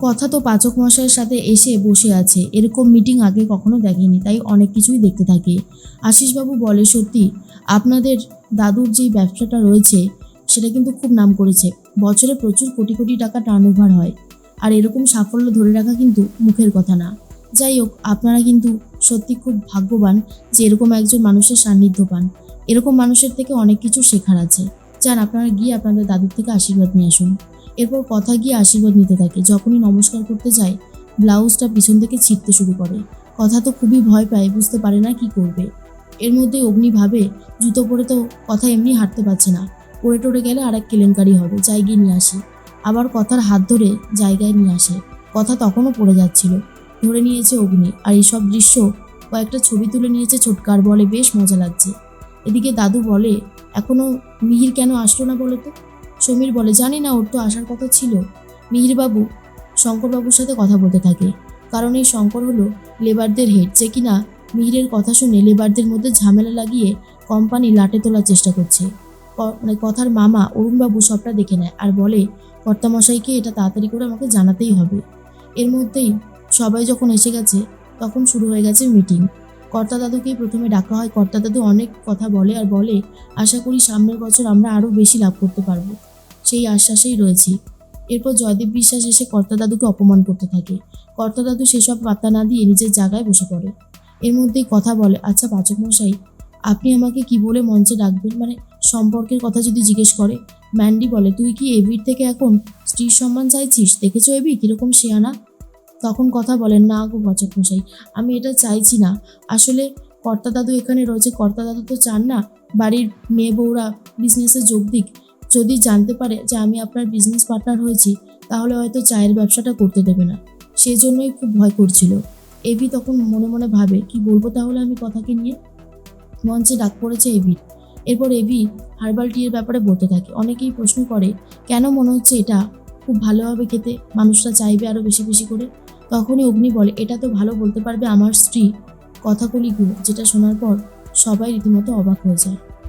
কথা তো পাচক মশাইয়ের সাথে এসে বসে আছে। এরকম মিটিং আগে কখনো দেখেনি, তাই অনেক কিছুই দেখতে থাকে। আশিসবাবু বলে, সত্যি, আপনাদের দাদুর যেই ব্যবসাটা রয়েছে, সেটা কিন্তু খুব নাম করেছে। বছরে প্রচুর কোটি কোটি টাকা টার্নওভার হয়। আর এরকম সাফল্য ধরে রাখা কিন্তু মুখের কথা না। যাই হোক, আপনারা কিন্তু সত্যি খুব ভাগ্যবান যে এরকম একজন মানুষের সান্নিধ্য পান। এরকম মানুষের থেকে অনেক কিছু শেখার আছে। যান, আপনারা গিয়ে আপনাদের দাদুর থেকে আশীর্বাদ নিয়ে আসুন। এরপর কথা গিয়ে আশীর্বাদ নিতে থাকে। যখনই নমস্কার করতে যায়, ব্লাউজটা পিছন থেকে ছিঁড়তে শুরু করে। কথা তো খুবই ভয় পায়, বুঝতে পারে না কি করবে। এর মধ্যে অগ্নি ভাবে, জুতো পরে তো কথা এমনি হাঁটতে পারছে না। পড়ে টরে গেলে আর এক কেলেঙ্কারি হবে, যাই গিয়ে নিয়ে আসি। আবার কথার হাত ধরে জায়গায় নিয়ে আসে। কথা তখনও পড়ে যাচ্ছিল। ধরে নিয়েছে অগ্নি, আর এইসব দৃশ্য কয়েকটা ছবি তুলে নিয়েছে ছোটকার বলে বেশ মজা লাগছে। এদিকে দাদু বলে, এখনও মিহির কেন আসলো না বলো তো? সমীর বলে, জানি না, ওর তো আসার কথা ছিল। মিহিরবাবু শঙ্করবাবুর সাথে কথা বলতে থাকে। কারণ এই শঙ্কর হলো লেবারদের হেড। যে কিনা মিহিরের কথা শুনে লেবারদের মধ্যে ঝামেলা লাগিয়ে কোম্পানি লাটে তোলার চেষ্টা করছে। মানে কথার মামা অরুণবাবু সবটা দেখে নেয় আর বলে, কর্তামশাইকে এটা তাড়াতাড়ি করে আমাকে জানাতেই হবে। এর মধ্যেই সবাই যখন এসে গেছে, তখন শুরু হয়ে গেছে মিটিং। কর্তা দাদুকেই প্রথমে ডাকা হয়। কর্তা দাদু অনেক কথা বলে আর বলে, আশা করি সামনের বছর আমরা আরও বেশি লাভ করতে পারব। সেই আশ্বাসেই রয়েছি। এরপর জয়দেব বিশ্বাস এসে কর্তা দাদুকে অপমান করতে থাকে। কর্তা দাদু সেসব পাত্তা না দিয়ে নিজের জায়গায় বসে পড়ে। এর মধ্যেই কথা বলে আচ্ছা পাচক মশাই, আপনি আমাকে কি বলে মঞ্চে ডাকবেন? মানে সম্পর্কের কথা যদি জিজ্ঞেস করে? ম্যান্ডি বলে, তুই কি এভির থেকে এখন স্ত্রীর সম্মান চাইছিস? দেখেছ এবি কীরকম শেয়ানা তখন কথা বলেন, না গো পাচক মশাই আমি এটা চাইছি না। আসলে কর্তা দাদু এখানে রয়েছে কর্তা দাদু তো চান না। বাড়ির মেয়ে বউরা বিজনেসে যোগ দিক। যদি জানতে পারে যে আমি আপনার বিজনেস পার্টনার হয়েছি, তাহলে হয়তো চায়ের ব্যবসাটা করতে দেবে না। সেই জন্যই খুব ভয় করছিল। এভি তখন মনে মনে ভাবে, কি বলব তাহলে আমি কথাকে নিয়ে? মঞ্চে ডাক পড়েছে এভির এরপর এভি হার্বাল টিয়ের ব্যাপারে বলতে থাকে। অনেকেই প্রশ্ন করে, কেন মনে হচ্ছে এটা? খুব ভালোভাবে খেতে। মানুষরা চাইবে আরও বেশি বেশি করে। তখনই অগ্নি বলে, এটা তো ভালো বলতে পারবে আমার স্ত্রী কথাগুলিগুলো যেটা শোনার পর সবাই রীতিমতো অবাক হয়ে যায়।